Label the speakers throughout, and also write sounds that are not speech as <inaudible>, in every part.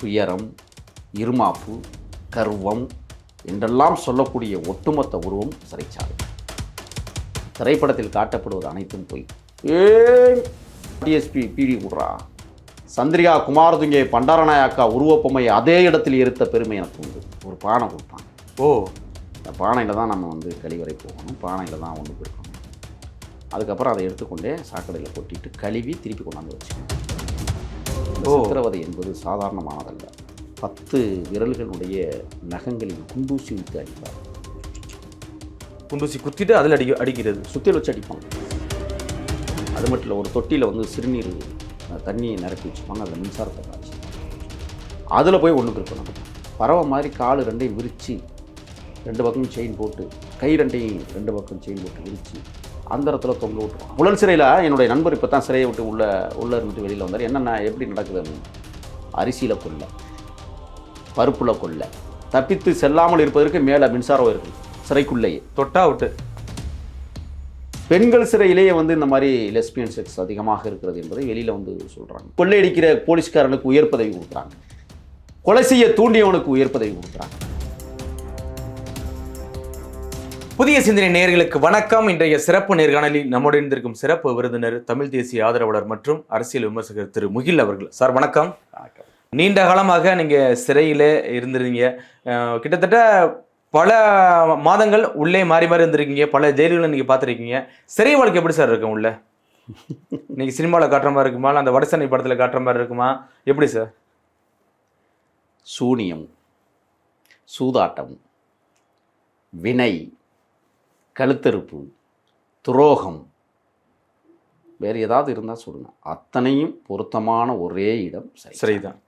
Speaker 1: துயரம் இருமாப்பு கர்வம் என்றெல்லாம் சொல்லக்கூடிய ஒட்டுமொத்த உருவம் சிறைச்சாலை. திரைப்படத்தில் காட்டப்படுவது அனைத்தும் பொய். டிஎஸ்பி பிடி விட்றா சந்திரிகா குமாரதுங்கே பண்டாரநாயக்கா உருவப்பொம்மை அதே இடத்தில் இருத்த பெருமை எனக்கு உண்டு. ஒரு பானை கொடுத்தாங்க
Speaker 2: ஓ.
Speaker 1: இந்த பானையில் தான் நம்ம வந்து கழிவறை போகணும். பானையில் தான் ஒன்று இருக்கணும் அதுக்கப்புறம் அதை எடுத்துக்கொண்டே சாக்கடையில் கொட்டிட்டு கழுவி திருப்பி கொண்டாந்து வச்சுக்கணும். இந்த. சித்திரவதை என்பது சாதாரணமானதல்ல. பத்து விரல்களுடைய நகங்களில் குண்டூசி வைத்து அடிப்பார்.
Speaker 2: குண்டூசி குத்திட்டு அதில் அடி அடிக்கிறது.
Speaker 1: சுத்தியில் வச்சு அடிப்பாங்க. அது மட்டும் இல்லை ஒரு தொட்டியில் வந்து சிறுநீர் தண்ணியை நிரப்பி வச்சுப்பாங்க. அதில் மின்சாரத்தை காய்ச்சி. அதில் போய் ஒன்றுக்கு இருக்கணும். பறவை மாதிரி கால் ரெண்டையும் விரித்து ரெண்டு பக்கம் செயின் போட்டு கை ரெண்டையும் ரெண்டு பக்கம் செயின் போட்டு விரித்து அந்த இடத்துல தொங்க விட்டுருவான். புலன் சிறையில் என்னுடைய நண்பர் இப்போ தான் சிறையை விட்டு உள்ள உள்ளே இருந்துட்டு வெளியில் வந்தார். என்னென்ன எப்படி நடக்குதுன்னு அரிசியில் கொல்ல பருப்புல கொல்ல தப்பித்து செல்லாமல் இருப்பதற்கு மேலே மின்சாரம் இருக்குது சிறைக்குள்ளேயே.
Speaker 2: தொட்டா விட்டு.
Speaker 1: பெண்கள் சிறையிலேயே வந்து இந்த மாதிரி லெஸ்பியன் செக்ஸ் அதிகமாக இருக்கிறது என்பதை வெளியில் வந்து சொல்கிறாங்க கொள்ளையடிக்கிற போலீஸ்காரனுக்கு உயர் பதவி கொடுக்குறாங்க. கொலை செய்ய தூண்டியவனுக்கு உயர் பதவி கொடுக்குறாங்க.
Speaker 2: புதிய சிந்தனை நேயர்களுக்கு வணக்கம். இன்றைய சிறப்பு நேர்காணலில் நம்முடன் இருந்திருக்கும் சிறப்பு விருந்தினர் தமிழ் தேசிய ஆதரவாளர் மற்றும் அரசியல் விமர்சகர் திரு முகில் அவர்கள். சார் வணக்கம். நீண்ட காலமாக நீங்க சிறையிலே இருந்திருந்தீங்க. கிட்டத்தட்ட பல மாதங்கள் உள்ளே மாறி மாறி இருந்திருக்கீங்க. பல ஜெயில்களை நீங்க பார்த்துருக்கீங்க. சிறை வாழ்க்கை எப்படி சார் இருக்கும் உள்ள? <laughs> நீங்க சினிமாவில் காட்டுற மாதிரி இருக்குமா? இல்ல அந்த வடசனை படத்துல காட்டுற மாதிரி இருக்குமா? எப்படி சார்?
Speaker 1: சூனியம் சூதாட்டம் வினை கழுத்தறுப்பு துரோகம் வேறு ஏதாவது இருந்தால் சொல்லுங்க. அத்தனையும் பொருத்தமான ஒரே இடம் சரி
Speaker 2: சிறைதான்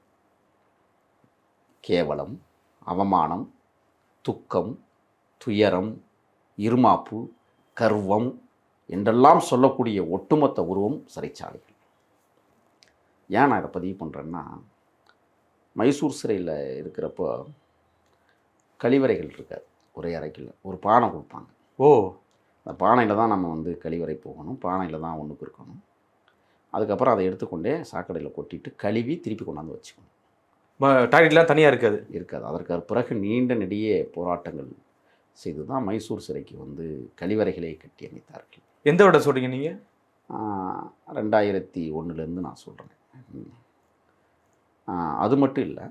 Speaker 1: கேவலம் அவமானம் துக்கம் துயரம் இருமாப்பு கர்வம் என்றெல்லாம் சொல்லக்கூடிய ஒட்டுமொத்த உருவம் சிறைச்சாலைகள். ஏன் நான் இதை பதிவு பண்ணுறேன்னா மைசூர் சிறையில் இருக்கிறப்போ கழிவறைகள் இருக்காது. ஒரே அறைக்குள்ள. ஒரு பானை கொடுப்பாங்க.
Speaker 2: ஓ.
Speaker 1: அந்த பானையில் தான் நம்ம வந்து கழிவறை போகணும். பானையில் தான் ஒன்றுக்கு இருக்கணும். அதுக்கப்புறம் அதை எடுத்துக்கொண்டே சாக்கடையில் கொட்டிட்டு கழுவி திருப்பி கொண்டாந்து வச்சுக்கணும்.
Speaker 2: டாய்லெட்லாம் தனியா இருக்காது?
Speaker 1: இருக்காது. அதற்கு பிறகு நீண்ட நெடிய போராட்டங்கள் செய்து தான் மைசூர் சிறைக்கு வந்து கழிவறைகளை கட்டி அமைத்தார்கள்
Speaker 2: எந்த விட சொல்றீங்க நீங்க?
Speaker 1: ஆஹ் ரெண்டாயிரத்தி ஒன்றுலேருந்து நான் சொல்கிறேன் அது மட்டும் இல்லை.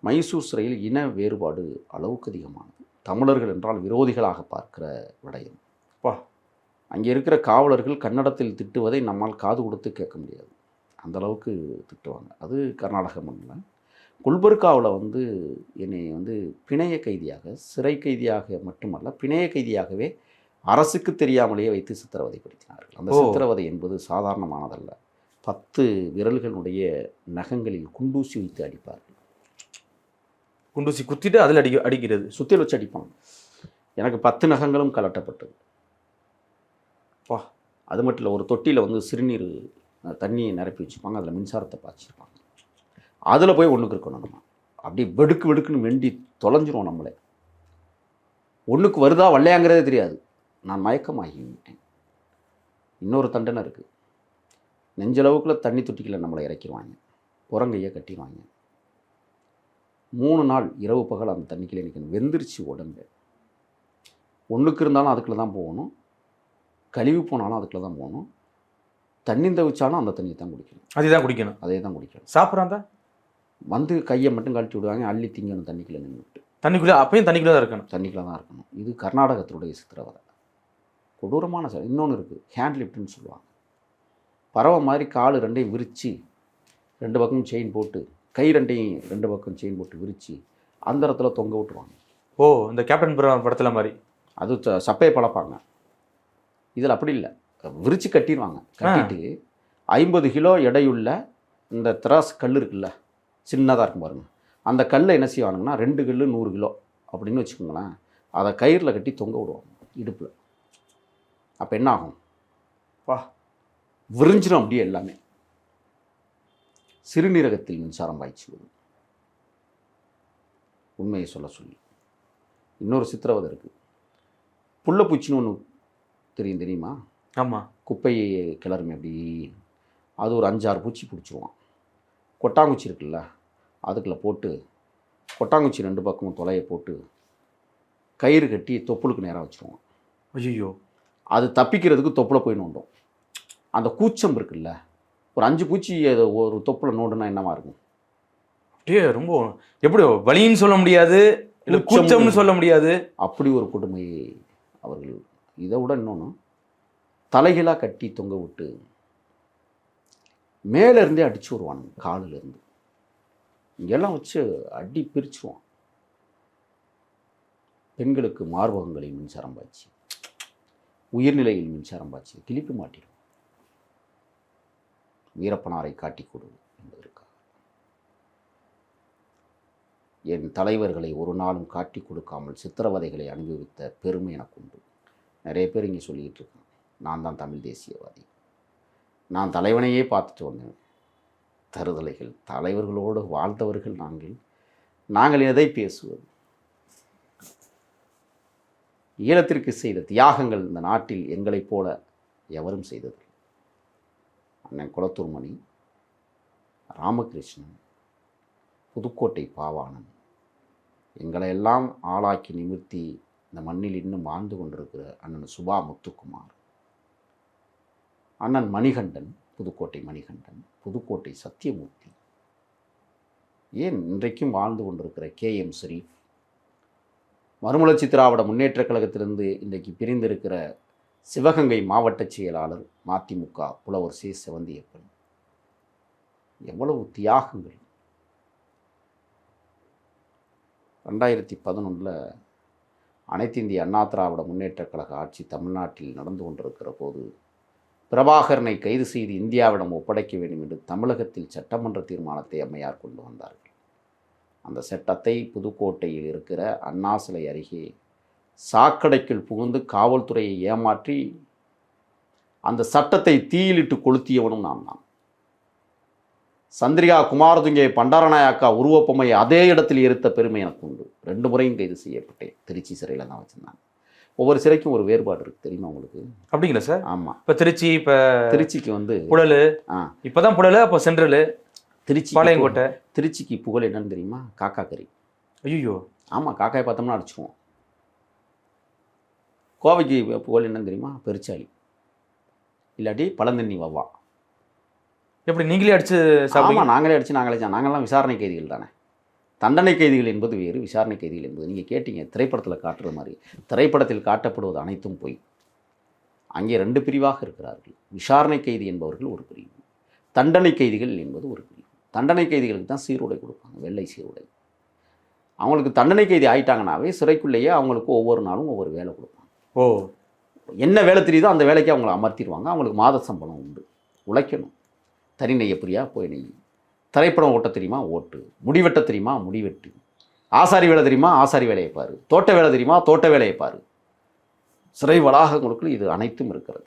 Speaker 1: மைசூர் சிறையில் இன வேறுபாடு அளவுக்கு அதிகமானது. தமிழர்கள் என்றால் விரோதிகளாக பார்க்கிற விடயம்.
Speaker 2: வா.
Speaker 1: அங்கே இருக்கிற காவலர்கள் கன்னடத்தில் திட்டுவதை நம்மால் காது கொடுத்து கேட்க முடியாது. அந்த அளவுக்கு திட்டுவாங்க. அது கர்நாடக மண்ணில். குல்பர்காவில் வந்து என்னை வந்து பிணைய கைதியாக சிறை கைதியாக மட்டுமல்ல பிணைய கைதியாகவே அரசுக்கு தெரியாமலேயே வைத்து சித்திரவதைப்படுத்தினார்கள். அந்த. சித்திரவதை என்பது சாதாரணமானதல்ல. பத்து விரல்களுடைய நகங்களில் குண்டூசி வைத்து அடிப்பார்கள்.
Speaker 2: குண்டூசி குத்திட்டு அதில் அடி அடிக்கிறது.
Speaker 1: சுத்தியில் வச்சு அடிப்பாங்க. எனக்கு பத்து நகங்களும் கலட்டப்பட்டது.
Speaker 2: வா.
Speaker 1: அது மட்டும் இல்லை ஒரு தொட்டியில் வந்து சிறுநீர் தண்ணியை நிரப்பி வச்சுப்பாங்க. அதில் மின்சாரத்தை பாய்ச்சிருப்பாங்க. அதில் போய் ஒன்றுக்கு இருக்கணும் நம்ம. அப்படியே வெடுக்கு வெடுக்குன்னு வெண்டி தொலைஞ்சிரும் நம்மளே. ஒன்றுக்கு வருதா வரலையாங்கிறதே தெரியாது. நான் மயக்கமாகி விட்டேன். இன்னொரு தண்டனை இருக்குது நெஞ்சளவுக்குள்ள தண்ணி தொட்டிக்கில் நம்மளை இறக்கிடுவாங்க. புறங்கையை கட்டிடுவாங்க. மூணு நாள் இரவு பகல் அந்த தண்ணிக்குள்ளே நிற்கணும். வெந்துருச்சு உடம்பு. ஒன்றுக்கு இருந்தாலும் அதுக்குள்ள தான் போகணும். கழுவி போனாலும் அதுக்குள்ள தான் போகணும். தண்ணி தவிச்சாலும் அந்த தண்ணியை தான் குடிக்கணும்.
Speaker 2: அதுதான் குடிக்கணும்.
Speaker 1: அதே தான் குடிக்கணும்.
Speaker 2: சாப்பிட்றாந்தா
Speaker 1: வந்து கையை மட்டும் கழட்டி விடுவாங்க அள்ளி திங்கணும் தண்ணிக்குள்ளே நின்றுட்டு
Speaker 2: தண்ணிக்குள்ளே அப்பயும் தண்ணிக்குள்ளே தான் இருக்கணும்.
Speaker 1: தண்ணிக்குள்ளே தான் இருக்கணும். இது கர்நாடகத்தினுடைய சித்திரவதை. கொடூரமான செயல் இன்னொன்று இருக்குது ஹேண்ட் லிஃப்ட்னு சொல்லுவாங்க. பறவை மாதிரி கால் ரெண்டையும் விரித்து ரெண்டு பக்கம் செயின் போட்டு கை ரெண்டையும் ரெண்டு பக்கம் செயின் போட்டு விரித்து அந்த இடத்துல தொங்க விட்டுருவாங்க.
Speaker 2: ஓ இந்த கேப்டன் பிரான் படத்துல மாதிரி.
Speaker 1: அது சப்பையை பழப்பாங்க. இதில் அப்படி இல்லை. விரித்து கட்டிடுவாங்க கட்டிட்டு ஐம்பது கிலோ எடையுள்ள இந்த திராஸ் கல் இருக்குல்ல சின்னதாக இருக்கும் பாருங்க. அந்த கல்லை என்ன செய்வானுங்கன்னா ரெண்டு கல் நூறு கிலோ அப்படின்னு வச்சுக்கோங்களேன். அதை கயிறில் கட்டி தொங்க விடுவாங்க இடுப்பில். அப்போ என்ன ஆகும்?
Speaker 2: வா.
Speaker 1: விரிஞ்சிடும் அப்படியே எல்லாமே. சிறுநீரகத்தில் மின்சாரம் பாய்ச்சுவது உண்மையை சொல்ல சொல்லி. இன்னொரு சித்திரவதை இருக்குது புள்ளப்பூச்சின்னு ஒன்று தெரியும் தெரியுமா?
Speaker 2: ஆமா.
Speaker 1: குப்பையை கிளறுமே அப்படி. அது ஒரு அஞ்சாறு பூச்சி பிடிச்சிருவான். கொட்டாங்குச்சி இருக்குல்ல அதுக்குள்ளே போட்டு கொட்டாங்குச்சி ரெண்டு பக்கமும் தொலையை போட்டு கயிறு கட்டி தொப்புளுக்கு நேராக வச்சுருவோம்
Speaker 2: ஐயோ
Speaker 1: அது தப்பிக்கிறதுக்கு தொப்புல போய் நோண்டும் அந்த கூச்சம் இருக்குல்ல ஒரு அஞ்சு பூச்சி அதை ஒரு தொப்புல நோண்டுனா என்னவா இருக்கும்?
Speaker 2: அப்படியே ரொம்ப எப்படி வலின்னு சொல்ல முடியாது இல்ல
Speaker 1: கூச்சம்.
Speaker 2: கூச்சம்னு சொல்ல முடியாது.
Speaker 1: அப்படி ஒரு கொடுமையை அவர்கள். இதை விட இன்னொன்று தலைகளாக கட்டி தொங்க விட்டு மேலே இருந்தே அடிச்சு வருவானுங்க காலில் இருந்து இங்கெல்லாம் வச்சு அடி பிரிச்சுருவான். பெண்களுக்கு மார்பகங்களில் மின்சாரம் பாய்ச்சி உயிர்நிலையில் மின்சாரம் பாய்ச்சி கிளிப்பு மாட்டிடும். வீரப்பனாரை காட்டிக் கொடு என்பதற்காக. என் தலைவர்களை ஒரு நாளும் காட்டி கொடுக்காமல் சித்திரவதைகளை அனுபவித்த பெருமை எனக்கு உண்டு. நிறைய பேர் இங்கே சொல்லிக்கிட்டு இருக்காங்க. நான் தான் தமிழ் தேசியவாதி. நான் தலைவனையே பார்த்துட்டு வந்தேன். தருதலைகள் தலைவர்களோடு வாழ்ந்தவர்கள் நாங்கள். நாங்கள் எதை பேசுவது? ஈழத்திற்கு செய்த தியாகங்கள் இந்த நாட்டில் எங்களைப் போல எவரும் செய்ததில்லை. அண்ணன் குளத்தூர்மணி ராமகிருஷ்ணன் புதுக்கோட்டை பாவாணன் எங்களை எல்லாம் ஆளாக்கி நிமிர்த்தி இந்த மண்ணில் இன்னும் வாழ்ந்து கொண்டிருக்கிற அண்ணன் சுபா முத்துக்குமார் அண்ணன் மணிகண்டன் புதுக்கோட்டை மணிகண்டன் புதுக்கோட்டை சத்தியமூர்த்தி ஏன் இன்றைக்கும் வாழ்ந்து கொண்டிருக்கிற கே எம் ஷரீஃப் மறுமலர்ச்சி திராவிட முன்னேற்றக் கழகத்திலிருந்து இன்றைக்கு பிரிந்திருக்கிற சிவகங்கை மாவட்ட செயலாளர் மதிமுக புலவர் சி செவந்தியப்பன். எவ்வளவு தியாகங்கள். ரெண்டாயிரத்தி பதினொன்றில் அனைத்து இந்திய அண்ணா திராவிட முன்னேற்றக் கழக ஆட்சி தமிழ்நாட்டில் நடந்து கொண்டிருக்கிற போது பிரபாகரனை கைது செய்து இந்தியாவிடம் ஒப்படைக்க வேண்டும் என்று தமிழகத்தில் சட்டமன்ற தீர்மானத்தை அம்மையார் கொண்டு வந்தார்கள். அந்த சட்டத்தை புதுக்கோட்டையில் இருக்கிற அண்ணா சிலை அருகே சாக்கடைக்குள் புகுந்து காவல்துறையை ஏமாற்றி அந்த சட்டத்தை தீயிலிட்டு கொளுத்தியவனும் நான் தான். சந்திரிகா குமாரதுங்கே பண்டாரநாயக்கா உருவப்பொம்மை அதே இடத்தில் இருத்த பெருமை எனக்கு உண்டு. ரெண்டு முறையும் கைது செய்யப்பட்டேன். திருச்சி சிறையில் தான் வச்சுருந்தாங்க ஒவ்வொரு சிறைக்கும் ஒரு வேறுபாடு இருக்குது தெரியுமா உங்களுக்கு?
Speaker 2: அப்படிங்களா சார்?
Speaker 1: ஆமாம்
Speaker 2: இப்ப திருச்சி இப்ப
Speaker 1: திருச்சிக்கு வந்து
Speaker 2: புழலு
Speaker 1: ஆ.
Speaker 2: இப்பதான் புழலு அப்போ சென்ட்ரலு
Speaker 1: திருச்சி
Speaker 2: பாளையங்கோட்டை.
Speaker 1: திருச்சிக்கு புகழ் என்னன்னு தெரியுமா? காக்கா கறி
Speaker 2: ஐயோ
Speaker 1: ஆமாம் காக்காயை பார்த்தோம்னா அடிச்சுக்குவோம் கோவைக்கு புகழ் என்னன்னு தெரியுமா? பெருச்சாளி. இல்லாட்டி பழந்தண்ணி வவ்வா.
Speaker 2: எப்படி நீங்களே அடிச்சு சாப்பிடுங்க
Speaker 1: ஆமாம் நாங்களே அடிச்சு நாங்களே நாங்கள்லாம் விசாரணை கைதிகள் தானே. தண்டனை கைதிகள் என்பது வேறு விசாரணை கைதிகள் என்பது. நீங்கள் கேட்டீங்க திரைப்படத்தில் காட்டுற மாதிரி. திரைப்படத்தில் காட்டப்படுவது அனைத்தும் பொய். அங்கே ரெண்டு பிரிவாக இருக்கிறார்கள். விசாரணை கைதி என்பவர்கள் ஒரு பிரிவு. தண்டனை கைதிகள் என்பது ஒரு பிரிவு. தண்டனை கைதிகளுக்கு தான் சீருடை கொடுப்பாங்க வெள்ளை சீருடை. அவங்களுக்கு தண்டனை கைதி ஆயிட்டாங்கனாவே சிறைக்குள்ளேயே அவங்களுக்கு ஒவ்வொரு நாளும் ஒவ்வொரு வேலை கொடுப்பாங்க.
Speaker 2: ஓ
Speaker 1: என்ன வேலை தெரியுதோ அந்த வேலைக்கு அவங்கள அமர்த்திடுவாங்க. அவங்களுக்கு மாத சம்பளம் உண்டு. உழைக்கணும். தனி நெய்ய பிரியா போய் நெய். திரைப்படம் ஓட்ட தெரியுமா? ஓட்டு. முடிவெட்ட தெரியுமா? முடிவெட்டு ஆசாரி வேலை தெரியுமா? ஆசாரி வேலையை பாரு. தோட்ட வேலை தெரியுமா? தோட்ட வேலையை பாரு. சிறை வளாகங்களுக்குள் இது அனைத்தும் இருக்கிறது.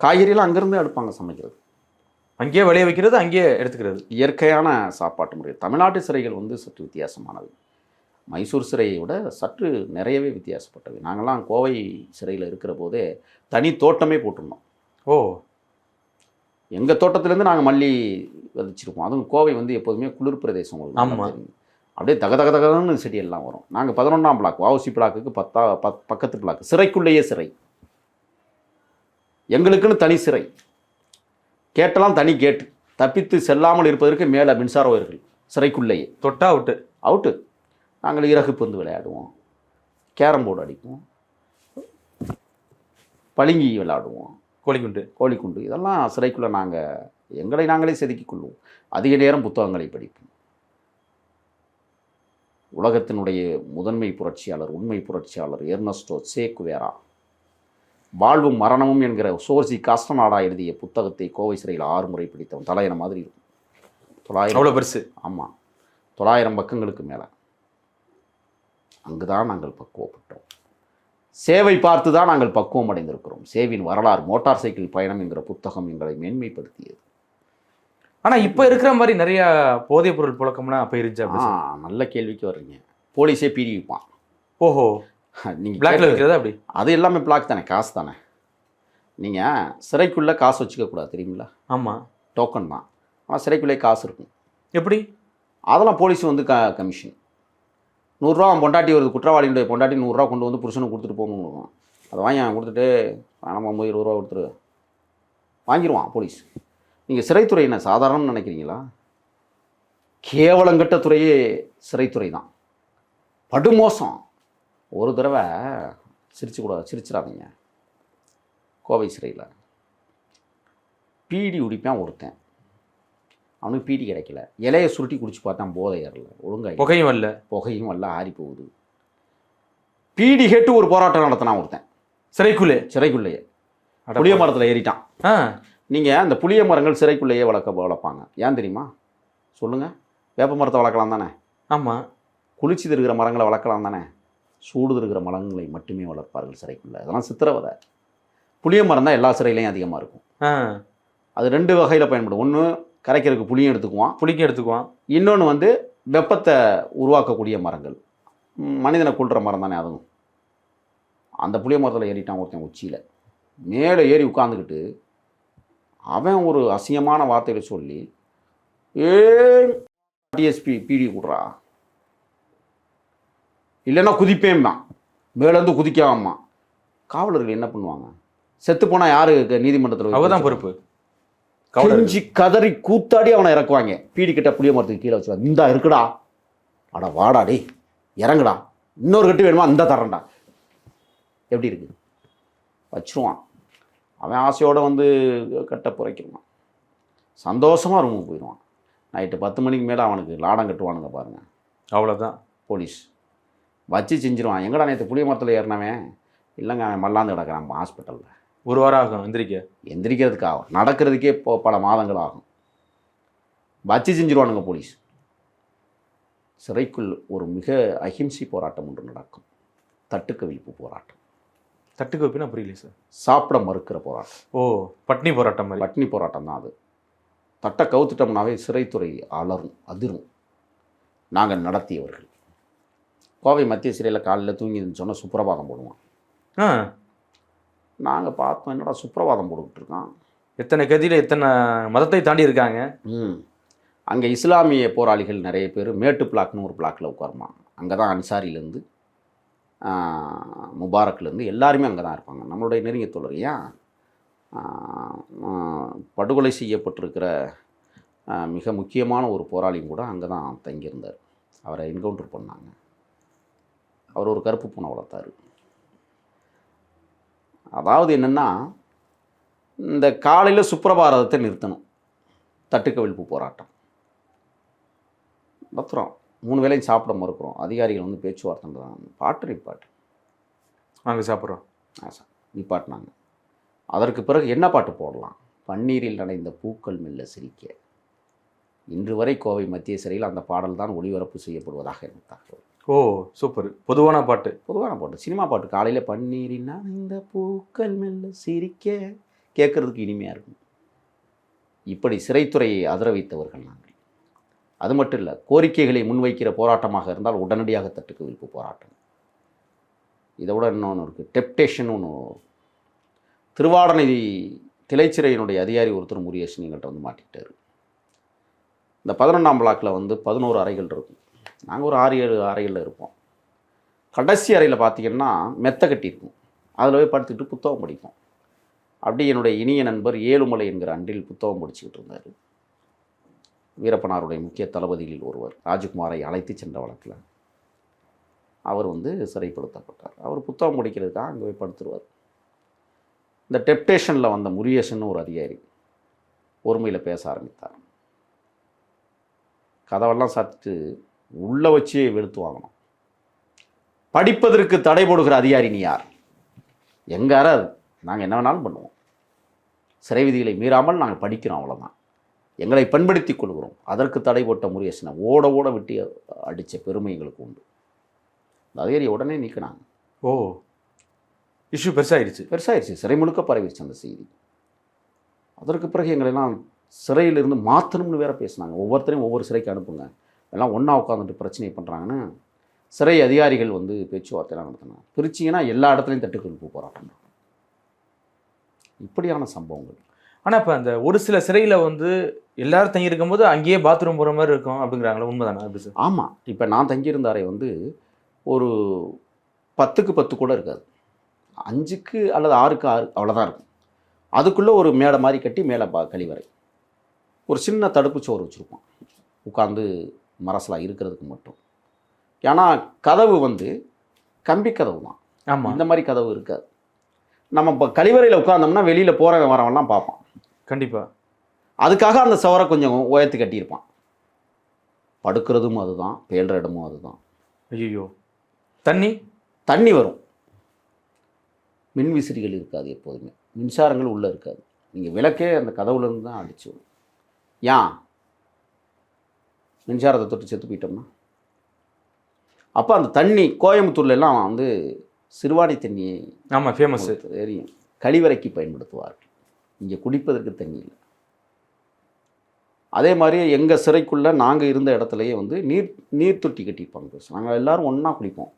Speaker 1: காய்கறியெல்லாம் அங்கேருந்து எடுப்பாங்க சமைக்கிறது.
Speaker 2: அங்கேயே விளைய வைக்கிறது அங்கேயே எடுத்துக்கிறது.
Speaker 1: இயற்கையான சாப்பாட்டு முறை. தமிழ்நாட்டு சிறைகள் வந்து சற்று வித்தியாசமானவை. மைசூர் சிறையை விட சற்று நிறையவே வித்தியாசப்பட்டவை நாங்கள்லாம் கோவை சிறையில் இருக்கிற போதே தனி தோட்டமே போட்டிருந்தோம்.
Speaker 2: ஓ.
Speaker 1: எங்கள் தோட்டத்துலேருந்து நாங்கள் மல்லி விதைச்சிருப்போம். அதுவும் கோவை வந்து எப்போதுமே குளிர் பிரதேசம் உங்களுக்கு. அப்படியே தக தக தகன்னு செடியெல்லாம் வரும். நாங்கள் பதினொன்றாம் பிளாக் வாவுசி பிளாக்குக்கு பத்தா பத் பக்கத்து பிளாக். சிறைக்குள்ளேயே சிறை. எங்களுக்குன்னு தனி சிறை. கேட்டெல்லாம் தனி கேட்டு. தப்பித்து செல்லாமல் இருப்பதற்கு மேலே மின்சார ஒயர்கள் சிறைக்குள்ளேயே.
Speaker 2: தொட்டா விட்டு
Speaker 1: அவுட்டு. நாங்கள் இறகு பந்து விளையாடுவோம். கேரம் போர்டு அடிப்போம். பளிங்கி விளையாடுவோம்.
Speaker 2: கோழிக்குண்டு.
Speaker 1: கோழிக்குண்டு. இதெல்லாம் சிறைக்குள்ளே நாங்கள் எங்களை நாங்களே செதுக்கிக் கொள்வோம். அதிக நேரம் புத்தகங்களை படிப்போம். உலகத்தினுடைய முதன்மை புரட்சியாளர் உண்மை புரட்சியாளர் எர்னஸ்டோ சே குவேரா வாழ்வும் மரணமும் என்கிற சோர்சி காஸ்டநாடா எழுதிய புத்தகத்தை கோவை சிறையில் ஆறு முறை படித்தவன். தலையணை மாதிரி இருக்கும். தொள்ளாயிரம்
Speaker 2: அவ்வளவு பெருசு.
Speaker 1: ஆமாம் தொள்ளாயிரம் பக்கங்களுக்கு மேலே. அங்குதான் நாங்கள் பக்குவப்பட்டோம். சேவை பார்த்து தான் நாங்கள் பக்குவம் அடைந்திருக்கிறோம். சேவின் வரலாறு மோட்டார் சைக்கிள் பயணம் என்கிற புத்தகம் எங்களை மேன்மைப்படுத்தியது.
Speaker 2: ஆனா இப்ப இருக்கிற மாதிரி நிறைய போதைப் பொருள் புழக்கம்லாம் அப்படி
Speaker 1: ஆ. நல்ல கேள்விக்கு வர்றீங்க. போலீஸே பீடி வைப்பான்
Speaker 2: ஓஹோ
Speaker 1: நீங்கள்
Speaker 2: பிளாக்ல விற்கிறது அப்படி?
Speaker 1: அது எல்லாமே பிளாக் தானே காசு தானே. நீங்கள் சிறைக்குள்ளே காசு வச்சுக்க கூடாது தெரியுங்களா
Speaker 2: ஆமா.
Speaker 1: டோக்கன் தான். ஆனால் சிறைக்குள்ளே காசு இருக்கும்.
Speaker 2: எப்படி?
Speaker 1: அதெல்லாம் போலீஸ் வந்து க கமிஷன் நூறுரூவா அவன் பொண்டாட்டி வருது குற்றவாளியுடைய பொண்டாட்டி நூறுரூவா கொண்டு வந்து புருஷனுக்கு கொடுத்துட்டு போகணும் அதை வாங்கி அவன் கொடுத்துட்டு பணம் போய் இருபது ரூபா கொடுத்துரு. வாங்கிடுவான் போலீஸ். நீங்கள் சிறைத்துறை என்ன சாதாரணம்னு நினைக்கிறீங்களா? கேவலங்கட்ட துறையே சிறைத்துறை தான். படுமோசம். ஒரு தடவை சிரிச்சு கூட சிரிச்சிடாதீங்க. கோவை சிறையில். பீடி உடிப்பான் ஒருத்தன். அவனுக்கு பீடி கிடைக்கல. இலையை சுருட்டி குடிச்சு பார்த்தான் போதை ஏறல. ஒழுங்காக
Speaker 2: புகையும் இல்ல
Speaker 1: புகையும் எல்லாம் ஆறி போகுது. பீடி கேட்டு ஒரு போராட்டம் நடத்தினான் ஒருத்தன்.
Speaker 2: சிறைக்குள்ளே?
Speaker 1: சிறைக்குள்ளேயே. புளிய மரத்தில் ஏறிட்டான். நீங்கள் அந்த புளிய மரங்கள் சிறைக்குள்ளேயே வளர்க்க வளர்ப்பாங்க. ஏன் தெரியுமா? சொல்லுங்கள் வேப்ப மரத்தை வளர்க்கலாம் தானே?
Speaker 2: ஆமா.
Speaker 1: குளிச்சு இருக்கிற மரங்களை வளர்க்கலாம் தானே? சூடு இருக்கிற மரங்களை மட்டுமே வளர்ப்பார்கள் சிறைக்குள்ளே. அதெல்லாம் சித்திரவதை புளிய மரம் தான் எல்லா சிறையிலையும் அதிகமாக இருக்கும். அது ரெண்டு வகையில் பயன்படும். ஒன்று கரைக்கிறதுக்கு புளியும் எடுத்துக்குவான்.
Speaker 2: புளிக்க எடுத்துக்குவான்.
Speaker 1: இன்னொன்று வந்து வெப்பத்தை உருவாக்கக்கூடிய மரங்கள். மனிதனை கொள்கிற மரம் தானே அதுவும். அந்த புளிய மரத்தில் ஏறிட்டான் ஒருத்தன் உச்சியில். மேலே ஏறி உட்காந்துக்கிட்டு அவன் ஒரு அசிங்கமான வார்த்தைகளை சொல்லி ஏ டிஎஸ்பி பிடி விட்றா இல்லைன்னா குதிப்பேம்மா. மேலேருந்து குதிக்காமம்மா காவலர்கள் என்ன பண்ணுவாங்க? செத்து போனால் யாரு நீதிமன்றத்தில்
Speaker 2: அவதான் பொறுப்பு. கவுடர்
Speaker 1: கெஞ்சி கதறி கூத்தாடி அவனை இறக்குவாங்க. பீடி கிட்ட புளிய மரத்துக்கு கீழே வச்சுருவாங்க. இந்தா இருக்குடா. அட வாடா டேய். இறங்குடா. இன்னொரு கட்டு வேணுமா? இந்த தரேன்டா. எப்படி இருக்கு? வச்சிருவான். அவன் ஆசையோடு வந்து கட்ட புரைக்கிடுவான் சந்தோஷமாக ரூமுக்கு போயிடுவான். நைட்டு பத்து மணிக்கு மேலே அவனுக்கு லாடம் கட்டுவானுங்க பாருங்கள்
Speaker 2: அவ்வளவுதான்.
Speaker 1: போலீஸ். வச்சு செஞ்சிருவான். எங்கடா நேற்று புளிய மரத்தில் ஏறினவன்? இல்லைங்க அவன் மல்லாந்து கிடக்குறான் ஹாஸ்பிட்டலில்
Speaker 2: ஒரு வாரம் ஆகும் எந்திரிக்க.
Speaker 1: எந்திரிக்கிறதுக்கு ஆகும் நடக்கிறதுக்கே இப்போ பல மாதங்கள் ஆகும் வச்சு செஞ்சிருவானுங்க போலீஸ். சிறைக்குள் ஒரு மிக அஹிம்சை போராட்டம் ஒன்று நடக்கும். தட்டுக்கவிழ்ப்பு போராட்டம்.
Speaker 2: தட்டுக்கு வைப்பினா புரியல சார்.
Speaker 1: சாப்பிட மறுக்கிற போராட்டம்.
Speaker 2: ஓ பட்னி போராட்டம் மாதிரி.
Speaker 1: பட்னி போராட்டம் தான் அது. தட்டை கவுத்துட்டோம்னாவே சிறைத்துறை அலறும் அதிரும். நாங்கள் நடத்தியவர்கள். கோவை மத்திய சிறையில் காலையில் தூங்கிதுன்னு சொன்னால் சுப்பிரபாதம் போடுவான்.
Speaker 2: ஆ.
Speaker 1: நாங்கள் பார்த்தோம் என்னடா சுப்பிரபாதம் போட்டுக்கிட்டு இருக்கான்.
Speaker 2: எத்தனை கதியில எத்தனை மதத்தை தாண்டி இருக்காங்க?
Speaker 1: ம். அங்கே இஸ்லாமிய போராளிகள் நிறைய பேர் மேட்டு பிளாக்னு ஒரு பிளாக்கில் உட்காருமா? அங்கே தான் அன்சாரிலேருந்து முபாரக்லேருந்து எல்லாருமே அங்கே தான் இருப்பாங்க. நம்மளுடைய நெருங்கிய தோழர் ஏன்? படுகொலை செய்யப்பட்டிருக்கிற மிக முக்கியமான ஒரு போராளியும் கூட அங்கே தான் தங்கியிருந்தார். அவரை என்கவுண்டர் பண்ணாங்க. அவர் ஒரு கருப்பு பூனை வளர்த்தாரு. அதாவது என்னென்னா இந்த காலையில் சுப்பிரபாரதத்தை நிறுத்தணும். தட்டுக்கவிழ்ப்பு போராட்டம். நடத்துகிறோம் மூணு வேளையும் சாப்பிட மறுக்கிறோம். அதிகாரிகள் வந்து பேச்சுவார்த்தைன்றாங்க பாட்டு நிப்பாட்டு.
Speaker 2: நாங்க சாப்பிட்றோம்.
Speaker 1: ஆசா நிப்பாட்டினாங்க. அதற்கு பிறகு என்ன பாட்டு போடலாம்? பன்னீரில் நனைந்த பூக்கள் மெல்ல சிரிக்க. இன்று வரை கோவை மத்திய சிறையில் அந்த பாடல் தான் ஒளிபரப்பு செய்யப்படுவதாக எனக்கு தகவல்
Speaker 2: ஓ சூப்பர். பொதுவான பாட்டு.
Speaker 1: பொதுவான பாட்டு. சினிமா பாட்டு. காலையில் பன்னீரில் இந்த பூக்கள் மெல்ல சிரிக்க கேட்குறதுக்கு இனிமையாக இருக்கும். இப்படி சிறைத்துறையை ஆதரவைத்தவர்கள் நாங்கள். அது மட்டும் இல்லை கோரிக்கைகளை முன்வைக்கிற போராட்டமாக இருந்தால் உடனடியாக தட்டுக்கு விழிப்பு போராட்டம். இதை விட இன்னொன்று இருக்குது டெப்டேஷன் ஒன்று திருவாடனை திளைச்சிறையினுடைய அதிகாரி ஒருத்தர் முருகேஷன் எங்கள்கிட்ட வந்து மாட்டிக்கிட்டார். இந்த பதினொன்றாம் பிளாக்கில் வந்து பதினோரு அறைகள் இருக்கும். நாங்கள் ஒரு ஆறு ஏழு அறைகளில் இருப்போம். கடைசி அறையில் பார்த்தீங்கன்னா மெத்த கட்டியிருக்கும். அதில் போய் படுத்துக்கிட்டு புத்தகம் படிப்போம். அப்படி என்னுடைய இனிய நண்பர் ஏழுமலை என்கிற அன்றில் புத்தகம் படிச்சுக்கிட்டு இருந்தார். வீரப்பனாருடைய முக்கிய தளபதிகளில் ஒருவர் ராஜகுமாரை அழைத்து சென்ற வழக்கில் அவர் வந்து சிறைப்படுத்தப்பட்டார். அவர் புத்தகம் படிக்கிறதுக்காக அங்கே போய் படுத்துருவார். இந்த டெப்டேஷனில் வந்த முருகேசன் ஒரு அதிகாரி ஒருமையில் பேச ஆரம்பித்தார். கதவெல்லாம் சாத்துட்டு உள்ளே வச்சே வெளுத்து வாங்கணும். படிப்பதற்கு தடை போடுகிற அதிகாரி நீ யார்? எங்க அது நாங்கள் என்ன வேணாலும் பண்ணுவோம். சிறை விதிகளை மீறாமல் நாங்கள் படிக்கிறோம் அவ்வளோதான் எங்களை பண்படுத்திக் கொள்கிறோம். அதற்கு தடை போட்ட முருகேசனை ஓட ஓட விட்டு அடித்த பெருமை எங்களுக்கு உண்டு. இந்த அதிகாரியை உடனே நீக்கினாங்க.
Speaker 2: ஓ இஷ்யூ பெருசாயிருச்சு
Speaker 1: பெருசாயிருச்சு சிறை முழுக்க பரவிடுச்சு அந்த செய்தி. அதற்கு பிறகு எங்களெல்லாம் சிறையிலிருந்து மாற்றணும்னு வேற பேசினாங்க. ஒவ்வொருத்தரையும் ஒவ்வொரு சிறைக்கு அனுப்புங்க. எல்லாம் ஒன்றா உட்காந்துட்டு பிரச்சனை பண்ணுறாங்கன்னு சிறை அதிகாரிகள் வந்து பேச்சுவார்த்தைலாம் நடத்தினாங்க பிரிச்சிங்கன்னா எல்லா இடத்துலையும் தட்டுக்கொழுப்பு போராட்டம் இப்படியான சம்பவங்கள்.
Speaker 2: ஆனா இப்ப அந்த ஒரு சில சிறையில வந்து எல்லாரும் தங்கி இருக்கும்போது அங்கேயே பாத்ரூம் போற மாதிரி இருக்கும் அப்படிங்கிறாங்களா உண்மைதானா அப்படி சார்
Speaker 1: ஆமாம் இப்போ நான் தங்கியிருந்த அறை வந்து ஒரு பத்துக்கு பத்து கூட இருக்காது. அஞ்சுக்கு அல்லது ஆறுக்கு ஆறு அவ்வளோதான் இருக்கும். அதுக்குள்ளே ஒரு மேடை மாதிரி கட்டி மேலே பா கழிவறை. ஒரு சின்ன தடுப்பு சோறு வச்சுருப்போம் உட்காந்து மரசலாக இருக்கிறதுக்கு மட்டும். ஏன்னா கதவு வந்து கம்பி கதவு தான்.
Speaker 2: ஆமா.
Speaker 1: இந்த மாதிரி கதவு இருக்காது. நம்ம இப்போ கழிவறையில் உட்காந்தோம்னா வெளியில் போகிறவன் வரவன்லாம் பார்ப்பான்.
Speaker 2: கண்டிப்பா.
Speaker 1: அதுக்காக அந்த சுவரை கொஞ்சம் உயர்த்தி கட்டியிருப்பான். படுக்கிறதும் அதுதான் பேல்ற இடமும் அதுதான்.
Speaker 2: ஐயோ தண்ணி?
Speaker 1: தண்ணி வரும். மின் விசிறிகள் இருக்காது எப்போதுமே. மின்சாரங்கள் உள்ளே இருக்காது. நீங்கள் விளக்கே அந்த கதவுலேருந்து தான் அடிச்சு ஏன்? மின்சாரத்தை தொட்டு செத்து போயிட்டோம்னா? அப்போ அந்த தண்ணி கோயம்புத்தூர்ல எல்லாம் வந்து சிறுவாணி தண்ணியை
Speaker 2: ஆமா ஃபேமஸ்
Speaker 1: தெரியும் கழிவறைக்கு பயன்படுத்துவார்கள். இங்கே குடிப்பதற்கு தண்ணி இல்லை. அதே மாதிரி எங்கள் சிறைக்குள்ளே நாங்கள் இருந்த இடத்துலையே வந்து நீர் நீர் தொட்டி கட்டியிருப்பாங்க நாங்கள் எல்லாரும் ஒன்றா குளிப்போம்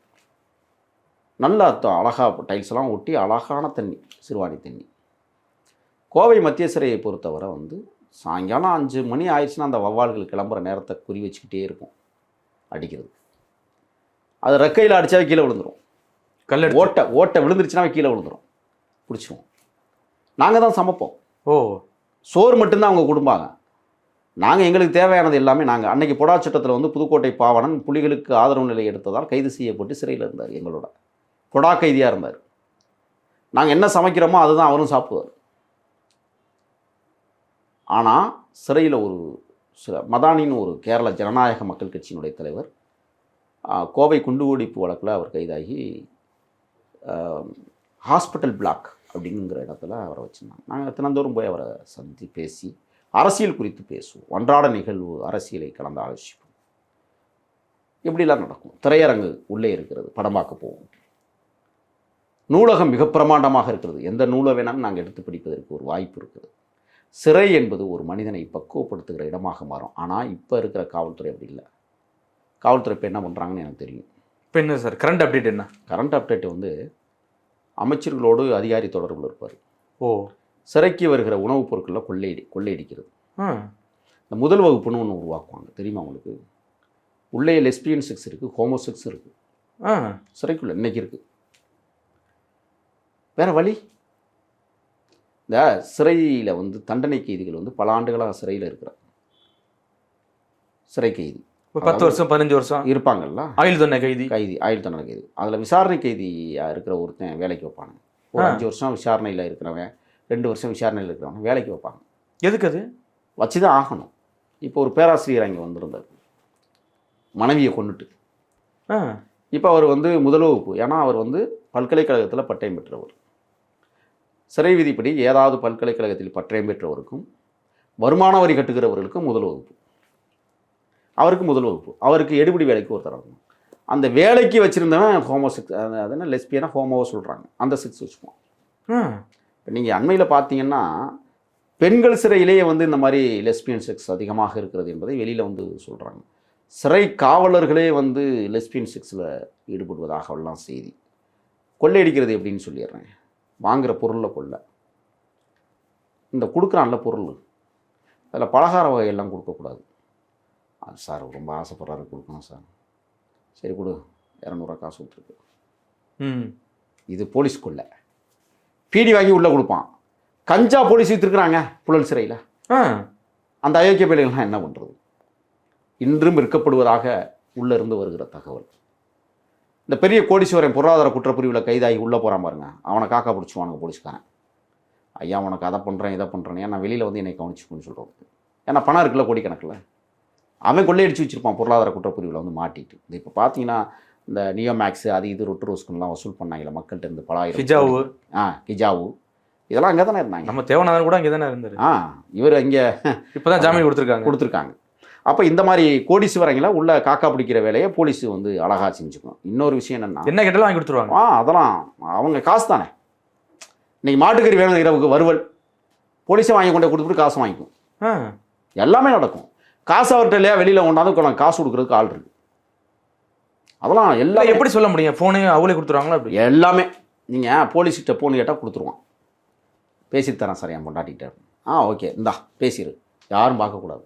Speaker 1: நல்லா த- அழகா டைல்ஸ் எல்லாம் ஒட்டி அழகான தண்ணி சிறுவாணி தண்ணி. கோவை மத்திய சிறையை பொறுத்தவரை வந்து சாயங்காலம் அஞ்சு மணி ஆயிடுச்சுன்னா அந்த வவ்வால்கள் கிளம்புற நேரத்தை குறி வச்சுக்கிட்டே இருக்கும். அடிக்கிறது. அது ரெக்கையில் அடித்தா கீழே விழுந்துரும்.
Speaker 2: கல்
Speaker 1: ஓட்டை ஓட்டை விழுந்துருச்சுன்னா கீழே விழுந்துரும். பிடிச்சிருவோம் நாங்கள் தான் சமைப்போம்.
Speaker 2: ஓ.
Speaker 1: சோறு மட்டும்தான் அவங்க கொடுப்பாங்க. நாங்கள் எங்களுக்கு தேவையானது எல்லாமே நாங்கள் அன்னைக்கு பொடா சட்டத்தில் வந்து புதுக்கோட்டை பாவனன் புலிகளுக்கு ஆதரவு நிலை எடுத்ததால் கைது செய்யப்பட்டு சிறையில் இருந்தார் எங்களோட. பொடா கைதியாக இருந்தார். நாங்கள் என்ன சமைக்கிறோமோ அதுதான் அவரும் சாப்பிடுவார். ஆனால் சிறையில் ஒரு சில மதானின்னு ஒரு கேரள ஜனநாயக மக்கள் கட்சியினுடைய தலைவர் கோவை கோவை குண்டுவெடிப்பு வழக்கில் அவர் கைதாகி ஹாஸ்பிட்டல் பிளாக் அப்படிங்கிற இடத்துல அவரை வச்சுருந்தாங்க. நாங்கள் தினந்தோறும் போய் அவரை சந்தி பேசி அரசியல் குறித்து பேசுவோம். அன்றாட நிகழ்வு அரசியலை கலந்து ஆலோசிப்போம். இப்படிலாம் நடக்கும். திரையரங்கு உள்ளே இருக்கிறது படம் பார்க்க போவோம். நூலகம் மிக பிரமாண்டமாக இருக்கிறது. எந்த நூலை வேணாலும் நாங்கள் எடுத்து படிப்பதற்கு ஒரு வாய்ப்பு இருக்குது. சிறை என்பது ஒரு மனிதனை பக்குவப்படுத்துகிற இடமாக மாறும். ஆனால் இப்போ இருக்கிற காவல்துறை அப்படி இல்லை. காவல்துறை இப்போ என்ன பண்ணுறாங்கன்னு எனக்கு தெரியும்.
Speaker 2: இப்போ என்ன சார்? கரண்ட் அப்டேட் என்ன?
Speaker 1: கரண்ட் அப்டேட் வந்து அமைச்சர்களோடு அதிகாரி தொடர்பில் இருப்பார்.
Speaker 2: ஓ.
Speaker 1: சிறைக்கு வருகிற உணவுப் பொருட்களில் கொள்ளையடி கொள்ளையடிக்கிறது. இந்த முதல் வகுப்புன்னு ஒன்று உருவாக்குவாங்க. தெரியுமா உங்களுக்கு? உள்ளே லெஸ்பியன் செக்ஸ் இருக்குது ஹோமோ செக்ஸ் இருக்குது
Speaker 2: ஆ.
Speaker 1: சிறைக்குள்ள இன்னைக்கு இருக்குது வேற வழி? இந்த சிறையில் வந்து தண்டனை கைதிகள் வந்து பல ஆண்டுகளாக சிறையில் இருக்கிறாங்க சிறை கைதி.
Speaker 2: இப்போ பத்து வருஷம் பதினஞ்சு வருஷம்?
Speaker 1: இருப்பாங்கல்ல?
Speaker 2: ஆயுள் தண்டனை கைதி.
Speaker 1: கைதி ஆயுள் தண்டனை கைதி. அதில் விசாரணை கைதியாக இருக்கிற ஒருத்தன் வேலைக்கு வைப்பாங்க ஒரு. அஞ்சு வருஷம் விசாரணையில் இருக்கிறவன் ரெண்டு வருஷம் விசாரணையில் இருக்கிறவன் வேலைக்கு வைப்பாங்க
Speaker 2: எதுக்கு அது?
Speaker 1: வச்சு தான் ஆகணும். இப்போ ஒரு பேராசிரியர் அங்கே வந்திருந்தார். மனைவியை கொண்டுட்டு இப்போ அவர் வந்து முதல் வகுப்பு. ஏன்னா அவர் வந்து பல்கலைக்கழகத்தில் பட்டயம் பெற்றவர். சிறை விதிப்படி ஏதாவது பல்கலைக்கழகத்தில் பட்டயம் பெற்றவருக்கும் வருமான வரி கட்டுகிறவர்களுக்கும் முதல் வகுப்பு. அவருக்கு முதல் வகுப்பு. அவருக்கு எடுபிடி வேலைக்கு ஒருத்தர் வரணும் அந்த வேலைக்கு வச்சுருந்தவன் ஹோமோ செக்ஸ் அது என்ன லெஸ்பியனா ஹோமோவோ சொல்கிறாங்க அந்த செக்ஸ் வச்சுக்குவோம்
Speaker 2: ஆ.
Speaker 1: இப்போ நீங்கள் அண்மையில் பார்த்தீங்கன்னா பெண்கள் சிறையிலேயே வந்து இந்த மாதிரி லெஸ்பியன் செக்ஸ் அதிகமாக இருக்கிறது என்பதை வெளியில் வந்து சொல்கிறாங்க சிறை காவலர்களே வந்து லெஸ்பியன் செக்ஸில் ஈடுபடுவதாகலாம் செய்தி. கொள்ளையடிக்கிறது எப்படின்னு சொல்லிடுறேன். வாங்குகிற பொருளில் கொள்ளை. இந்த கொடுக்குறான்ல பொருள். அதில் பலகார வகையெல்லாம் கொடுக்கக்கூடாது. அது சார் ரொம்ப ஆசைப்படுறாரு கொடுக்கணும் சார். சரி கொடு இரநூறுவா காசு கொடுத்துருக்கு
Speaker 2: ம்.
Speaker 1: இது போலீஸ் கொள்ளை. பீடி வாங்கி உள்ளே கொடுப்பான். கஞ்சா போலீஸ் விற்றுருக்குறாங்க புழல் சிறையில்.
Speaker 2: ஆ.
Speaker 1: அந்த அயோக்கிய பிள்ளைகள்லாம் என்ன பண்ணுறது இன்றும் விற்கப்படுவதாக உள்ளே இருந்து வருகிற தகவல். இந்த பெரிய கோடீஸ்வரன் பொருளாதார குற்றப்பிரிவில் கைதாகி உள்ளே போகிறான் பாருங்க. அவனை காக்கா பிடிச்சிவானுங்க போலீஸ்காரன். ஐயா உனக்கு அதை பண்ணுறேன் இதை பண்ணுறேன் ஏன்னா வெளியில் வந்து என்னை கவனிச்சுக்கணும்னு சொல்கிறது ஏன்னா பணம் இருக்குல்ல கோடிக்கணக்கில்? அவன் கொள்ளையடிச்சு வச்சுருப்பான் பொருளாதார குற்றப்பிரிவில் வந்து மாட்டிட்டு. இது இப்போ பார்த்தீங்கன்னா இந்த நியோ மேக்ஸ் அது இது ரொட்டு ரோஸ்க்குலாம் வசூல் பண்ணாங்கல்ல மக்கள்கிட்ட இருந்து பலாயிரம்
Speaker 2: ஹிஜாவு.
Speaker 1: ஆ கிஜாவு இதெல்லாம் அங்கே தானே இருந்தாங்க.
Speaker 2: நம்ம தேவநாதன் கூட அங்கே தானே இருந்தாரு.
Speaker 1: ஆ இவர் இங்கே
Speaker 2: இப்பதான் ஜாமீன் கொடுத்துருக்காங்க.
Speaker 1: கொடுத்துருக்காங்க. அப்போ இந்த மாதிரி கோடீஸ்வரங்களை உள்ள காக்கா பிடிக்கிற வேலையை போலீஸ் வந்து அழகா செஞ்சுக்கும் இன்னொரு விஷயம் என்னன்னா
Speaker 2: என்ன கேட்டாலும் வாங்கி கொடுத்துருவாங்க.
Speaker 1: ஆ அதெல்லாம் அவங்க காசு தானே. இன்னைக்கு மாட்டுக்கறி வேணும் இரவுக்கு வறுவல் போலீஸை வாங்கி கொண்டு கொடுத்துட்டு காசு வாங்கிக்கும். எல்லாமே நடக்கும். காசு அவர்கிட்ட இல்லையா வெளியில் கொண்டாந்து கொண்டு காசு கொடுக்குறதுக்கு ஆள் இருக்கு. அதெல்லாம் எல்லாம்
Speaker 2: எப்படி சொல்ல முடியும்? ஃபோனே அவளே கொடுத்துருவாங்களா அப்படி?
Speaker 1: எல்லாமே. நீங்கள் போலீஸ்கிட்ட போன் கேட்டால் கொடுத்துருவான். பேசி தரேன் சார் என் பொண்டாட்டிக்கிட்ட ஆ ஓகே. இந்தா பேசிடு யாரும் பார்க்கக்கூடாது.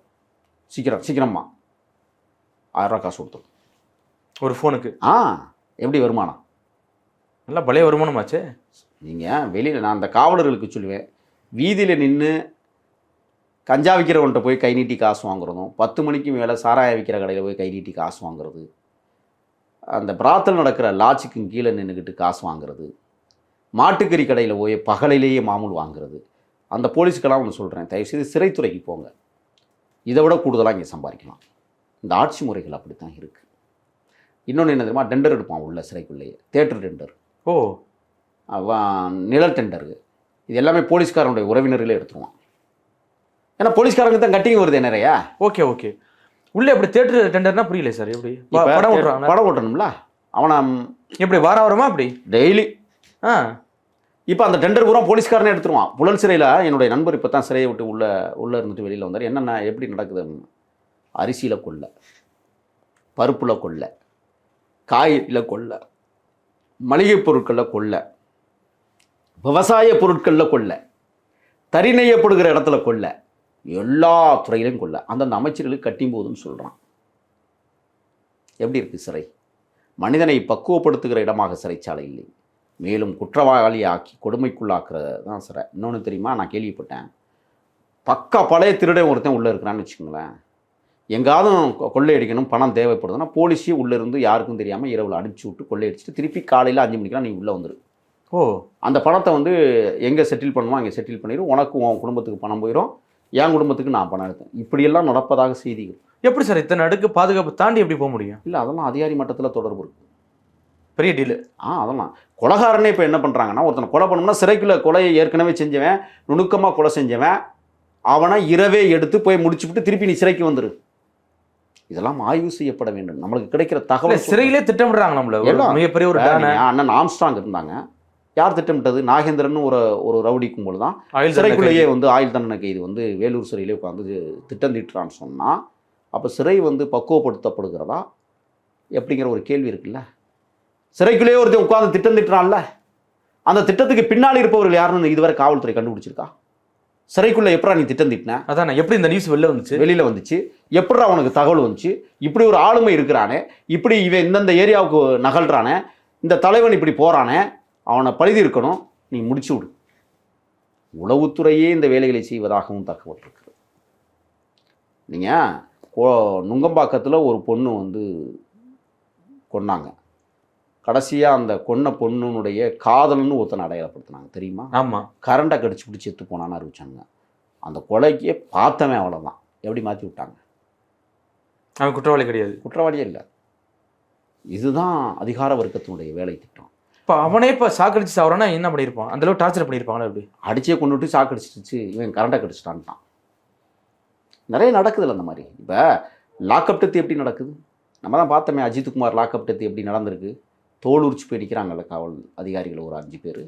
Speaker 1: சீக்கிரம் சீக்கிரம்மா ஆயிரரூவா காசு கொடுத்துரும்
Speaker 2: ஒரு ஃபோனுக்கு?
Speaker 1: ஆ எப்படி வருமானம்?
Speaker 2: நல்லா பழைய வருமானமாச்சே.
Speaker 1: நீங்கள் வெளியில் நான் அந்த காவலர்களுக்கு சொல்லுவேன். வீதியில் நின்று கஞ்சா விற்கிறவன்ட்ட போய் கை நீட்டி காசு வாங்குறதும் பத்து மணிக்கு மேலே சாராய விற்கிற கடையில் போய் கை நீட்டி காசு வாங்குறது அந்த பிராத்தல் நடக்கிற லாட்ஜுக்கும் கீழே நின்றுக்கிட்டு காசு வாங்குறது மாட்டுக்கறி கடையில் போய் பகலிலேயே மாமூல் வாங்குறது அந்த போலீஸ்க்கெல்லாம் ஒன்று சொல்கிறேன் தயவுசெய்து சிறைத்துறைக்கு போங்க. இதை விட கூடுதலாக இங்கே சம்பாதிக்கலாம். இந்த ஆட்சி முறைகள் அப்படி தான் இருக்குது இன்னொன்று என்ன தெரியுமா? டெண்டர் எடுப்பான் உள்ள சிறைக்குள்ளேயே. Theatre tender.
Speaker 2: ஓ.
Speaker 1: அவன் நிழல் டெண்டரு. இது எல்லாமே போலீஸ்காரனுடைய உறவினர்களே எடுத்துருவான். ஏன்னா போலீஸ்காரங்க தான் கட்டிங் வருது நிறையா.
Speaker 2: Okay okay. உள்ள எப்படி தேட்டர் டெண்டர்னா புரியல சார் எப்படி? படம் ஓட்டுறாங்க
Speaker 1: படம் ஓட்டணும்ல. அவனை
Speaker 2: எப்படி வார வாரமா அப்படி?
Speaker 1: டெய்லி.
Speaker 2: ஆ.
Speaker 1: இப்போ அந்த டெண்டர் பூரா போலீஸ்காரனே எடுத்துருவான். புழல் சிறையில் என்னுடைய நண்பர் இப்போ தான் சிறையை விட்டு உள்ள உள்ளே இருந்துட்டு வெளியில் வந்தார். என்னென்ன எப்படி நடக்குது? அரிசியில் கொள்ள பருப்பில் கொள்ள காயில் கொள்ள மளிகை பொருட்களில் கொள்ள விவசாய பொருட்களில் கொள்ள தறி நெய்யப்படுகிற இடத்துல கொள்ள எல்லா துறையிலையும் கொள்ள. அந்தந்த அமைச்சர்களுக்கு கட்டியும் போதுன்னு சொல்கிறான் எப்படி இருக்குது சிறை? மனிதனை பக்குவப்படுத்துகிற இடமாக சிறைச்சாலை இல்லை. மேலும் குற்றவாளி ஆக்கி கொடுமைக்குள்ளாக்குறது தான் சிறை. இன்னொன்று தெரியுமா? நான் கேள்விப்பட்டேன். பக்கா பழைய திருடன் ஒருத்தன் உள்ளே இருக்கிறான்னு வச்சுக்கோங்களேன். எங்காவது கொ- கொள்ளையடிக்கணும் பணம் தேவைப்படுதுன்னா போலீஸே உள்ளே இருந்து யாருக்கும் தெரியாமல் இரவில் அனுப்பிச்சி விட்டு கொள்ளையடிச்சிட்டு திருப்பி காலையில் அஞ்சு மணிக்கெலாம் நீ உள்ளே வந்துரு.
Speaker 2: ஓ.
Speaker 1: அந்த பணத்தை வந்து எங்கே செட்டில் பண்ணுமோ அங்கே செட்டில் பண்ணிடும் உனக்கு உன் குடும்பத்துக்கு பணம் போயிடும் என் குடும்பத்துக்கு நான் பணம் எடுத்தேன். இப்படியெல்லாம் நடப்பதாக செய்திகள்.
Speaker 2: எப்படி சார் இத்தனை அடுக்கு பாதுகாப்பு தாண்டி எப்படி போக முடியும்?
Speaker 1: இல்லை அதெல்லாம் அதிகாரி மட்டத்தில் தொடர்பு இருக்குது
Speaker 2: பெரிய டீலு
Speaker 1: ஆ அதெல்லாம். கொலகாரனே இப்போ என்ன பண்ணுறாங்கன்னா ஒருத்தனை கொலை பண்ணோம்னா சிறைக்குள்ள கொலையை ஏற்கனவே செஞ்சவன் நுணுக்கமாக கொலை செஞ்சவன் அவனை இரவே எடுத்து போய் முடிச்சுவிட்டு திருப்பி நீ சிறைக்கு வந்துரு. இதெல்லாம் ஆய்வு செய்யப்பட வேண்டும். நம்மளுக்கு கிடைக்கிற தகவல்
Speaker 2: சிறையிலே திட்டமிடுறாங்க நம்மள. மிகப்பெரிய ஒரு
Speaker 1: அண்ணன் ஆம்ஸ்டாங் இருந்தாங்க. யார் திட்டமிட்டது? நாகேந்திரன் ஒரு ஒரு ரவுடி கும்பல் தான். சிறைக்குள்ளேயே வந்து ஆயுள் தண்டனை கைது வந்து வேலூர் சிறையிலே உட்காந்து திட்டம் தீட்டுறான்னு சொன்னால் அப்போ சிறை வந்து பக்குவப்படுத்தப்படுகிறதா? எப்படிங்கிற ஒரு கேள்வி இருக்குல்ல. சிறைக்குள்ளேயே ஒருத்தன் உட்காந்து திட்டம் திட்டுறான்ல? அந்த திட்டத்துக்கு பின்னாடி இருப்பவர்கள் யாருன்னு இதுவரை காவல்துறை கண்டுபிடிச்சிருக்கா? சிறைக்குள்ள எப்படா நீ திட்டம் திட்டின?
Speaker 2: அதான் எப்படி இந்த நியூஸ் வெளில வந்துச்சு?
Speaker 1: வெளியில வந்துச்சு. எப்படா உனக்கு தகவல் வந்துச்சு? இப்படி ஒரு ஆளுமை இருக்கிறானே. இப்படி இவன் இந்தந்த ஏரியாவுக்கு நகல்றானே. இந்த தலைவன் இப்படி போறானே. அவனை பழுதி இருக்கணும். நீ முடிச்சு விடு. உளவுத்துறையே இந்த வேலைகளை செய்வதாகவும் தகவல் இருக்குது. நீங்கள் நுங்கம்பாக்கத்தில் ஒரு பொண்ணு வந்து கொன்னாங்க. கடைசியாக அந்த கொன்ன பொண்ணுனுடைய காதல்னு ஒருத்தனை அடையாளப்படுத்தினாங்க தெரியுமா?
Speaker 2: ஆமா.
Speaker 1: கரண்டை கடிச்சு பிடிச்சி செத்து போனான்னு அறிவிச்சாங்க அந்த கொலைக்கே பார்த்தவன் அவ்வளோதான் எப்படி மாற்றி விட்டாங்க?
Speaker 2: அவன் குற்றவாளி கிடையாது.
Speaker 1: குற்றவாளியே இல்லை. இதுதான் அதிகார வர்க்கத்தினுடைய வேலை திட்டம்.
Speaker 2: இப்ப அவனே இப்ப சாக்கடிச்சு சாவறானா என்ன பண்ணியிருப்பான்? அந்த அளவு டார்ச்சர் பண்ணியிருப்பாங்களா எப்படி?
Speaker 1: அடிச்சே கொண்டு விட்டு சாக்கடிச்சிருச்சு இவன் கரண்டை கடிச்சிட்டான்ட்டான் நிறைய நடக்குதுல்ல அந்த மாதிரி. இப்போ லாக்அப் டெத்து எப்படி நடக்குது? நம்ம தான் பார்த்தோமே அஜித்குமார் லாக்அப் டெத்து எப்படி நடந்திருக்கு? தோல் உரிச்சு போய் நிற்கிறாங்கல்ல காவல் அதிகாரிகள் ஒரு அஞ்சு பேர்.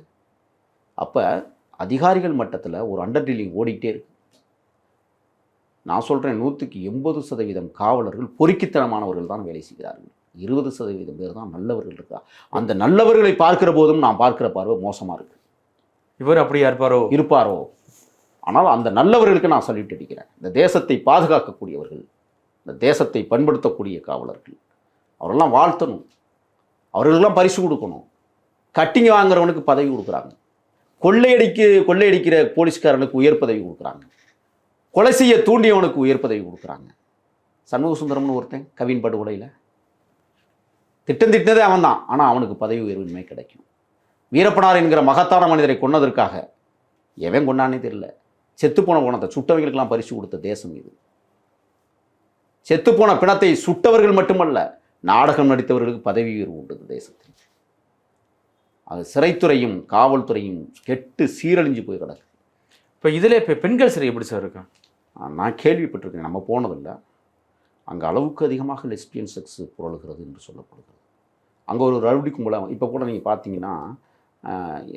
Speaker 1: அப்போ அதிகாரிகள் மட்டத்தில் ஒரு அண்டர் டீலிங் ஓடிக்கிட்டே இருக்கு. நான் சொல்கிறேன் நூற்றுக்கு எண்பது சதவீதம் காவலர்கள் பொறுக்கித்தனமானவர்கள் தான் வேலை செய்கிறார்கள். இருபது சதவீதம் பேர் தான் நல்லவர்கள் இருக்கா? அந்த நல்லவர்களை பார்க்கிற போதும் நான் பார்க்கிற பார்வை மோசமாக இருக்கு.
Speaker 2: இவர் அப்படியா இருப்பாரோ
Speaker 1: இருப்பாரோ? ஆனால் அந்த நல்லவர்களுக்கு நான் சொல்லிட்டு அடிக்கிறேன். இந்த தேசத்தை பாதுகாக்கக்கூடியவர்கள் இந்த தேசத்தை பண்படுத்தக்கூடிய காவலர்கள் அவரெல்லாம் வாழ்த்தணும். அவர்களுக்கெல்லாம் பரிசு கொடுக்கணும். கட்டிங்க வாங்குறவனுக்கு பதவி கொடுக்குறாங்க. கொள்ளையடிக்கு கொள்ளையடிக்கிற போலீஸ்காரனுக்கு உயர் பதவி கொடுக்குறாங்க. கொலை செய்ய தூண்டியவனுக்கு உயர் பதவி கொடுக்குறாங்க. சண்முக சுந்தரம்னு ஒருத்தன் கவின் படுகொலையில் திட்டம் திட்டினதே அவன் தான் ஆனால் அவனுக்கு பதவி உயர்வின்மை கிடைக்கும். வீரப்பனார் என்கிற மகத்தான மனிதரை கொன்னதற்காக எவன் கொண்டானே தெரியல. செத்துப்போன குணத்தை சுட்டவங்களுக்கெல்லாம் பரிசு கொடுத்த தேசம் இது. செத்துப்போன பிணத்தை சுட்டவர்கள் மட்டுமல்ல நாடகம் நடித்தவர்களுக்கு பதவி உயர்வு உண்டு இந்த தேசத்தில். அது சிறைத்துறையும் காவல்துறையும் கெட்டு சீரழிஞ்சு போய் கிடக்கு.
Speaker 2: இப்ப இதுல இப்ப பெண்கள் சிறை எப்படி சார் இருக்கும்
Speaker 1: நான் கேள்விப்பட்டிருக்கேன். நம்ம போனதில்லை. அங்கே அளவுக்கு அதிகமாக லெஸ்பியன் செக்ஸ் புரளுகிறது என்று சொல்லப்படுகிறது. அங்கே ஒரு ரவுடி கும்பலாக இப்போ கூட நீங்கள் பார்த்தீங்கன்னா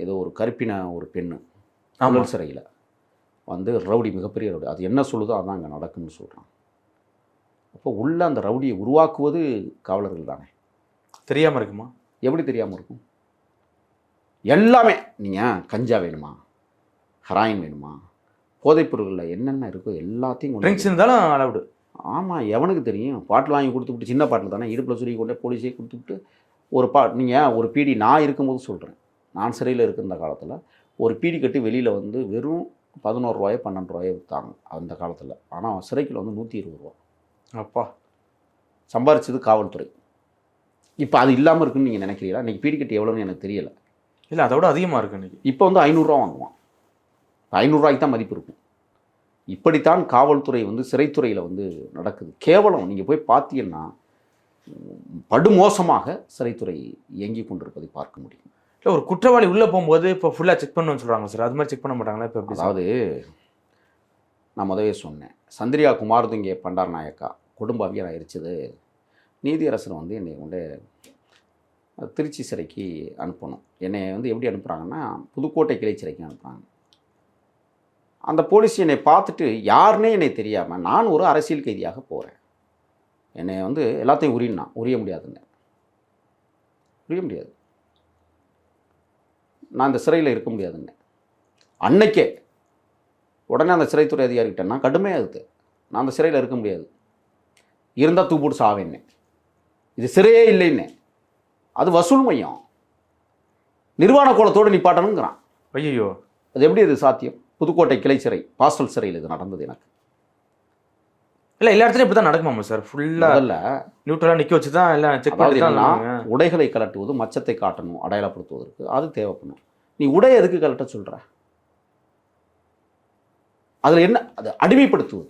Speaker 1: ஏதோ ஒரு கருப்பின ஒரு பெண்ணு புழல் சிறையில் வந்து ரவுடி மிகப்பெரிய ரவுடி. அது என்ன சொல்லுதோ அதான் அங்கே நடக்கும்னு சொல்கிறான் அப்போ உள்ள அந்த ரவுடியை உருவாக்குவது காவலர்கள் தானே.
Speaker 2: தெரியாம இருக்குமா?
Speaker 1: எப்படி தெரியாமல் இருக்கும்? எல்லாமே நீங்கள் கஞ்சா வேணுமா? ஹெராயின் வேணுமா? போதைப் பொருட்களில் என்னென்ன இருக்கோ எல்லாத்தையும்
Speaker 2: ட்ரிங்க்ஸ் இருந்தாலும் அலவுடு
Speaker 1: ஆமாம் எவனுக்கு தெரியும்? பாட்டில் வாங்கி கொடுத்துவிட்டு சின்ன பாட்டில் தானே இடுப்பில் சுருகி கொண்டே போலீஸே கொடுத்துவிட்டு ஒரு பா நீங்கள் ஒரு பீடி நான் இருக்கும்போது சொல்கிறேன் நான் சிறையில் இருக்கின்ற காலத்தில் ஒரு பீடி கட்டி வெளியில் வந்து வெறும் பதினோரு ரூபாயோ பன்னெண்டு ரூபாயோ விற்றாங்க அந்த காலத்தில். ஆனால் சிறைக்குள்ள வந்து நூற்றி இருபது ரூபா.
Speaker 2: அப்பா
Speaker 1: சம்பாரிச்சது காவல்துறை. இப்போ அது இல்லாமல் இருக்குன்னு நீங்கள் நினைக்கிறீங்களா? இன்றைக்கி பீடி கட்டி எவ்வளோன்னு எனக்கு தெரியலை.
Speaker 2: இல்லை அதை விட அதிகமாக இருக்கு இன்னைக்கு.
Speaker 1: இப்போ வந்து ஐநூறுரூவா வாங்குவான். ஐநூறுரூவாய்க்கு தான் மதிப்பு இருக்கும். இப்படித்தான் காவல்துறை வந்து சிறைத்துறையில் வந்து நடக்குது. கேவலம் நீங்கள் போய் பார்த்தீங்கன்னா படுமோசமாக சிறைத்துறை இயங்கி கொண்டிருப்பதை பார்க்க முடியும்.
Speaker 2: இல்லை ஒரு குற்றவாளி உள்ளே போகும்போது இப்போ ஃபுல்லாக செக் பண்ணணும்னு சொல்கிறாங்க சார். அது மாதிரி செக் பண்ண மாட்டாங்களா? இப்போ
Speaker 1: அதாவது நான் முதவே சொன்னேன். சந்திரியா குமாரதுங்கே பண்டார் நாயக்கா. குடும்ப அவியர் ஆயிடுச்சது நீதியரசர் வந்து என்னை கொண்டு திருச்சி சிறைக்கு அனுப்பணும். என்னை வந்து எப்படி அனுப்புகிறாங்கன்னா புதுக்கோட்டை கிளை சிறைக்கு அனுப்புகிறாங்க அந்த போலீஸ் என்னை பார்த்துட்டு யாருன்னே என்னை தெரியாமல் நான் ஒரு அரசியல் கைதியாக போகிறேன் என்னை வந்து எல்லாத்தையும் உரியனா உரிய முடியாதுங்க. உரிய முடியாது. நான் இந்த சிறையில் இருக்க முடியாதுங்க. அன்னைக்கே உடனே அந்த சிறைத்துறை அதிகாரிகிட்ட நான் கடுமையாக இருக்குது நான் அந்த சிறையில் இருக்க முடியாது. இருந்தால் தூப்போட்டு சாவேன்னே. இது சிறையே இல்லைன்னே. அது வசூல் மையம். நிர்வாண கோலத்தோடு நிப்பாட்டணுங்கிறான்.
Speaker 2: ஐயோ
Speaker 1: அது எப்படி அது சாத்தியம்? புதுக்கோட்டை கிளை சிறை பாஸ்டல் சிறையில் இது நடந்தது எனக்கு.
Speaker 2: இல்லை எல்லா இடத்துலையும் இப்படி தான் நடக்குமாமா சார்? ஃபுல்லாக
Speaker 1: முதல்ல
Speaker 2: நியூட்ரலாக நிற்க வச்சு தான் எல்லாம் செக்
Speaker 1: அதாவது
Speaker 2: பண்ணி தான்
Speaker 1: என்னன்னா
Speaker 2: பண்ணுவாங்க.
Speaker 1: உடைகளை கலட்டுவது மச்சத்தை காட்டணும் அடையாளப்படுத்துவதற்கு அது தேவைப்படும். நீ உடை எதுக்கு கலட்ட சொல்ற? அதில் என்ன அது அடிமைப்படுத்துவது.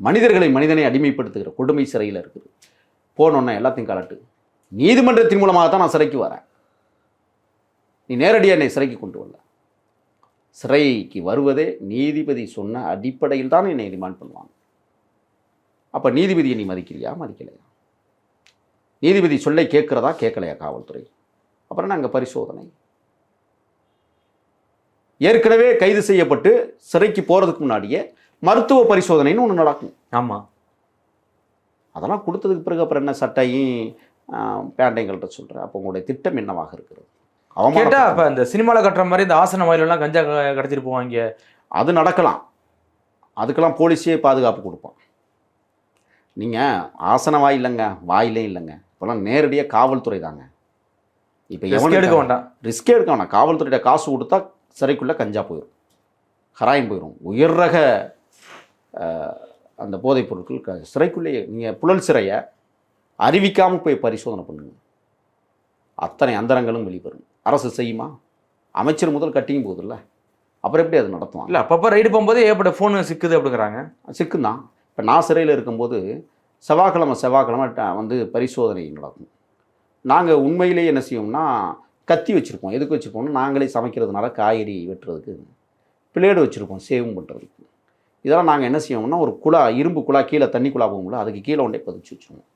Speaker 1: மனிதர்களை மனிதனை அடிமைப்படுத்துகிற கொடுமை சிறையில் இருக்குது. போனோன்னே எல்லாத்தையும் கலட்டு. நீதிமன்றத்தின் மூலமாக தான் நான் சிறைக்கு வரேன். நீ நேரடியாக என்னை சிறைக்கு கொண்டு வரல சிறைக்கு வருவதே நீதிபதி சொன்ன அடிப்படையில் தான் என்னை ரிமாண்ட் பண்ணுவாங்க. அப்போ நீதிபதியை நீ மதிக்கலையா மதிக்கலையா? நீதிபதி சொல்லை கேட்குறதா? கேட்கலையா காவல்துறை? அப்புறம் நாங்கள் பரிசோதனை? ஏற்கனவே கைது செய்யப்பட்டு சிறைக்கு போகிறதுக்கு முன்னாடியே மருத்துவ பரிசோதனைன்னு ஒன்று நடக்கும்.
Speaker 2: ஆமா.
Speaker 1: அதெல்லாம் கொடுத்ததுக்கு பிறகு அப்புறம் என்ன சட்டையும் பேண்டையும் கழட்ட சொல்கிறேன் அப்போ உங்களுடைய திட்டம் என்னவாக இருக்கிறது?
Speaker 2: கேட்டா
Speaker 1: அவமான
Speaker 2: அப்ப இந்த சினிமால கட்டுற மாதிரி இந்த ஆசன எல்லாம் கஞ்சா க- கடத்திட்டு போவாங்க.
Speaker 1: அது நடக்கலாம். அதுக்கெல்லாம் போலீஸே பாதுகாப்பு கொடுப்பான். நீங்கள் ஆசன வாய் இல்லைங்க வாயிலே இல்லைங்க. இப்போலாம் நேரடியாக காவல்துறை தாங்க. இப்போ
Speaker 2: Risk எடுக்க வேண்டாம்.
Speaker 1: ரிஸ்கே எடுக்க வேணாம் காவல்துறையிட்ட காசு கொடுத்தா சிறைக்குள்ளே கஞ்சா போயிடும் ஹராயம் போயிடும் உயர் ரக அந்த போதைப் பொருட்கள் க சிறைக்குள்ளேயே நீங்கள் புழல் சிறையை அறிவிக்காமல் போய் பரிசோதனை பண்ணுங்க. அத்தனை அந்தரங்களும் வெளிவரும் அரசு செய்யுமா? அமைச்சர் முதல் கட்டியும் போதில்ல. அப்புறம் எப்படி அது நடத்துவாங்க?
Speaker 2: இல்ல அப்பப்ப ரைடு போகும்போது ஏற்பட்ட ஃபோன் சிக்குது அப்படிங்கிறாங்க.
Speaker 1: சிக்குந்தான் இப்போ நான் சிறையில் இருக்கும்போது செவ்வாய்க்கிழமை செவ்வாய்க்கிழமை வந்து பரிசோதனை நடக்கும். நாங்கள் உண்மையிலேயே என்ன செய்வோம்னா கத்தி வச்சுருப்போம். எதுக்கு வச்சுருப்போம்னா நாங்களே சமைக்கிறதுனால காய்கறி வெட்டுறதுக்கு பிளேடு வச்சுருப்போம். சேவும் பண்ணுறதுக்கு இதெல்லாம் நாங்கள் என்ன செய்வோம்னா ஒரு குழா இரும்பு குழா கீழே தண்ணி குழா போகும்ல அதுக்கு கீழே ஒன்றே பதிச்சு வச்சுருவோம்.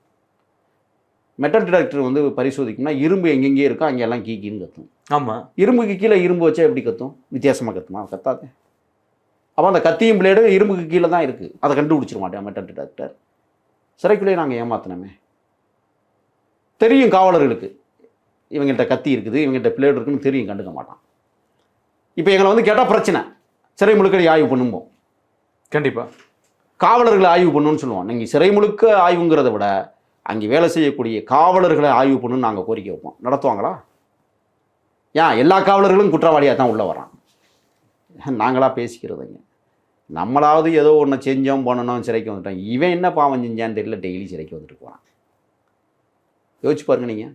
Speaker 1: மெட்டல் டிடெக்டர் வந்து பரிசோதிக்கும்னா இரும்பு எங்கெங்கே இருக்கோ அங்கே எல்லாம் கீக்கின்னு கத்தும்.
Speaker 2: ஆமா.
Speaker 1: இரும்புக்கு கீழே இரும்பு வச்சா எப்படி கத்தும்? வித்தியாசமாக கத்துமா? கத்தாதே. அப்போ அந்த கத்தியும் பிளேடும் இரும்புக்கு கீழே தான் இருக்குது அதை கண்டுபிடிச்சிட மாட்டேன் மெட்டல் டிடெக்டர் சிறைக்குள்ளேயே நாங்கள் ஏமாத்தினோமே. தெரியும் காவலர்களுக்கு. இவங்கள்ட்ட கத்தி இருக்குது இவங்கள்ட்ட பிளேடு இருக்குன்னு தெரியும் கண்டுக்க மாட்டான். இப்போ எங்களை வந்து கேட்டால் பிரச்சனை. சிறை முழுக்கடி ஆய்வு பண்ணும்போம்
Speaker 2: கண்டிப்பா.
Speaker 1: காவலர்களை ஆய்வு பண்ணணும்னு சொல்லுவோம். நீங்கள் சிறை முழுக்க ஆய்வுங்கிறத விட அங்கே வேலை செய்யக்கூடிய காவலர்களை ஆய்வு பண்ணணும்னு நாங்கள் கோரிக்கை வைப்போம். நடத்துவாங்களா? ஏன்? எல்லா காவலர்களும் குற்றவாளியாக தான் உள்ளே வரான் நாங்களாக பேசிக்கிறதுங்க நம்மளாவது ஏதோ ஒன்று செஞ்சோம் பண்ணணும் சிறைக்கு வந்துட்டோம். இவன் என்ன பாவம் செஞ்சான்னு தெரியல டெய்லி சிறைக்கு வந்துட்டு போகிறான் யோசிச்சு பாருங்க நீங்கள்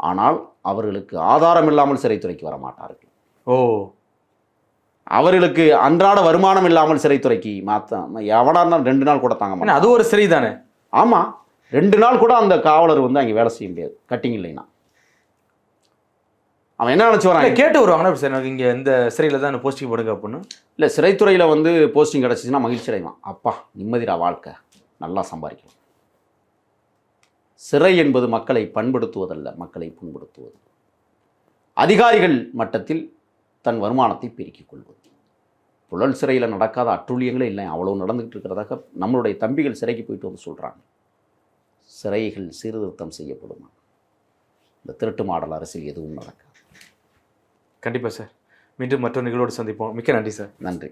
Speaker 1: ஆனால் அவர்களுக்கு ஆதாரம் இல்லாமல் சிறைத்துறைக்கு வர மாட்டார்கள்
Speaker 2: ஓ.
Speaker 1: அவர்களுக்கு அன்றாட வருமானம் இல்லாமல் சிறைத்துறைக்கு மாற்ற எவனா இருந்தாலும் ரெண்டு நாள் கூட தாங்க
Speaker 2: அது ஒரு சிறை தானே?
Speaker 1: ஆமாம் ரெண்டு நாள் கூட அந்த காவலர் வந்து அங்கே வேலை செய்ய முடியாது. கட்டிங் இல்லைன்னா. அவன் என்ன நினச்சி வரான்?
Speaker 2: கேட்டு வருவாங்கன்னா சார் எனக்கு இங்க இந்த சிறையில தான் போஸ்டிங் போடுங்க அப்படின்னு.
Speaker 1: இல்லை சிறைத்துறையில் வந்து போஸ்டிங் கிடச்சிச்சின்னா மகிழ்ச்சி அடைவான். அப்பா நிம்மதிடா வாழ்க்கை. நல்லா சம்பாதிக்கலாம். சிறை என்பது மக்களை பண்படுத்துவதல்ல மக்களை புண்படுத்துவது. அதிகாரிகள் மட்டத்தில் தன் வருமானத்தை பெருக்கிக் கொள்வது. புழல் சிறையில் நடக்காத அட்டுழியங்களே இல்லை. அவ்வளோ நடந்துகிட்டு இருக்கிறதாக நம்மளுடைய தம்பிகள் சிறைக்கு போயிட்டு வந்து சொல்கிறாங்க சிறைகள் சீர்திருத்தம் செய்யப்படுமா? இந்த திருட்டு மாடல் அரசியல் எதுவும் நடக்காது.
Speaker 2: கண்டிப்பா சார். மீண்டும் மற்றொரு நிகழ்வோடு சந்திப்போம். மிக்க நன்றி சார்.
Speaker 1: நன்றி.